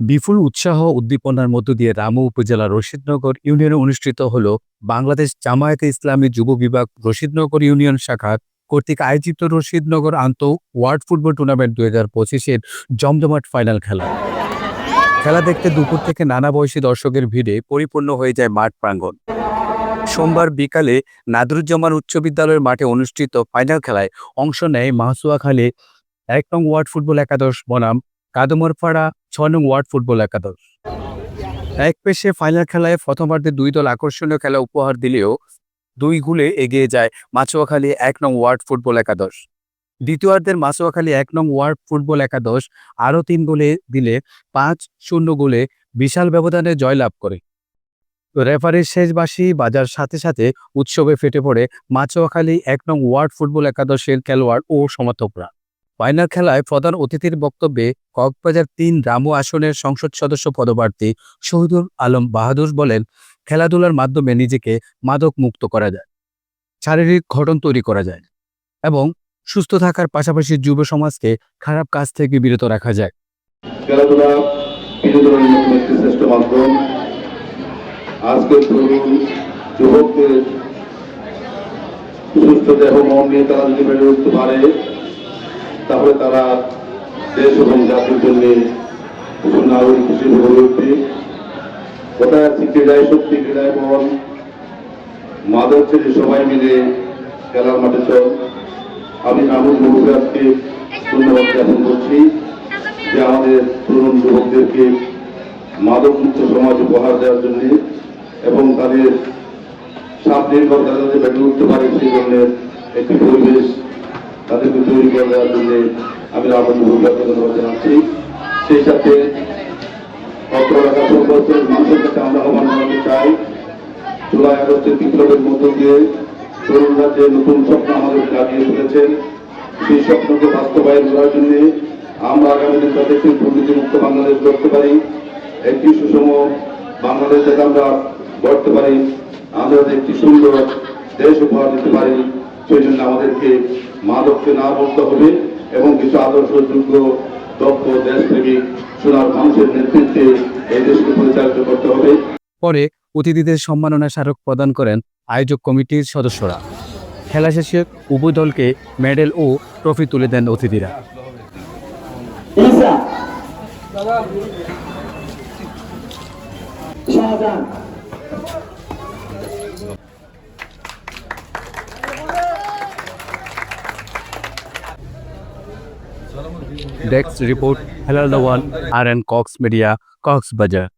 বিপুল উৎসাহ উদ্দীপনার মধ্য দিয়ে রামু উপজেলার রশিদনগর ইউনিয়নে অনুষ্ঠিত হল বাংলাদেশ জামায়াতে ইসলামী যুব বিভাগ রশিদনগর ইউনিয়ন শাখার কর্তৃক আয়োজিত রশিদনগর আন্ত ওয়ার্ল্ড ফুটবল টুর্নামেন্ট দুই হাজার পঁচিশের জমজমাট ফাইনাল খেলা। খেলা দেখতে দুপুর থেকে নানা বয়সী দর্শকের ভিড়ে পরিপূর্ণ হয়ে যায় মাঠ প্রাঙ্গণ। সোমবার বিকালে নাদরুজ্জামান উচ্চ বিদ্যালয়ের মাঠে অনুষ্ঠিত ফাইনাল খেলায় অংশ নেয় মাহসুয়াখালী এক নং ওয়ার্ড ফুটবল একাদশ বনাম, কাদমরপাড়া ছয় নং ওয়ার্ড ফুটবল একাদশ। এক পেশে ফাইনাল খেলায় প্রথমার্ধে দুই দল আকর্ষণীয় খেলা উপহার দিলেও দুই গুলে এগিয়ে যায় মাছুয়াখালী এক নং ওয়ার্ড ফুটবল একাদশ। দ্বিতীয়ার্ধের মাছুয়াখালী এক নং ওয়ার্ড ফুটবল একাদশ আরও তিন গোলে দিলে পাঁচ শূন্য গোলে বিশাল ব্যবধানে জয়লাভ করে। রেফারির শেষ বাঁশি বাজার সাথে সাথে উৎসবে ফেটে পড়ে মাছুয়াখালী এক নং ওয়ার্ড ফুটবল একাদশের খেলোয়াড় ও সমর্থকরা। ফাইনাল খেলায় প্রধান অতিথির বক্তব্যে কক্সবাজার তিন রামু আসনের সংসদ সদস্য পদপ্রার্থী শহীদুল আলম বাহাদুর বলেন, খেলাধুলার মাধ্যমে নিজেকে মাদক মুক্ত করা যায়, শারীরিক ঘটন তৈরি করা যায় এবং সুস্থ থাকার পাশাপাশি যুব সমাজকে খারাপ কাজ থেকে বিরত রাখা যায়। খেলাধুলা একটি শ্রেষ্ঠ মাধ্যম। আজকের তরুণ যুবকদের সুস্থ দেহ, মন নিয়ে তারা যদি বেড়ে উঠতে পারে, তাহলে তারা দেশ এবং জাতির জন্য নাগরিক হিসেবে গড়ে উঠবে। কোথায় আছে ক্রীড়ায় শক্তি, ক্রীড়ায় মন? মাদক ছেড়ে সবাই মিলে খেলার মাঠে চল। আমি রামুল মহুরাজকে ধন্যবাদ জ্ঞাপন করছি যে আমাদের তরুণ যুবকদেরকে মাদক মুক্ত সমাজ উপহার দেওয়ার জন্য এবং তাদের স্বাধীনভাবে তারা যাতে বেড়ে উঠতে পারে, সেই ধরনের একটি পরিবেশ তাদেরকে তৈরি করে দেওয়ার জন্য আমি রামন মহুরাজকে ধন্যবাদ জানাচ্ছি। সেই সাথে মানুষের কাছে চাই। মধ্য দিয়ে নতুন স্বপ্ন আমাদের সেই আমরা আগামী দুর্নীতিমুক্ত বাংলাদেশ গড়তে পারি। একটি সুষম বাংলাদেশ যাতে আমরা গড়তে পারি আমরা একটি সুন্দর দেশ উপহার দিতে পারি সেই জন্য আমাদেরকে মাদককে না বলতে হবে এবং কিছু আদর্শযোগ্য দক্ষ দেশপ্রেমিক সোনার মানুষের নেতৃত্বে এই দেশকে পরিচালিত করতে হবে। পরে অতিথিদের সম্মাননা স্মারক প্রদান করেন আয়োজক কমিটির সদস্যরা। খেলা শেষে উভয় দলকে মেডেল ও ট্রফি তুলে দেন অতিথিরা। ঈসা Dex report Hello the one RN Cox Media Cox Bazar.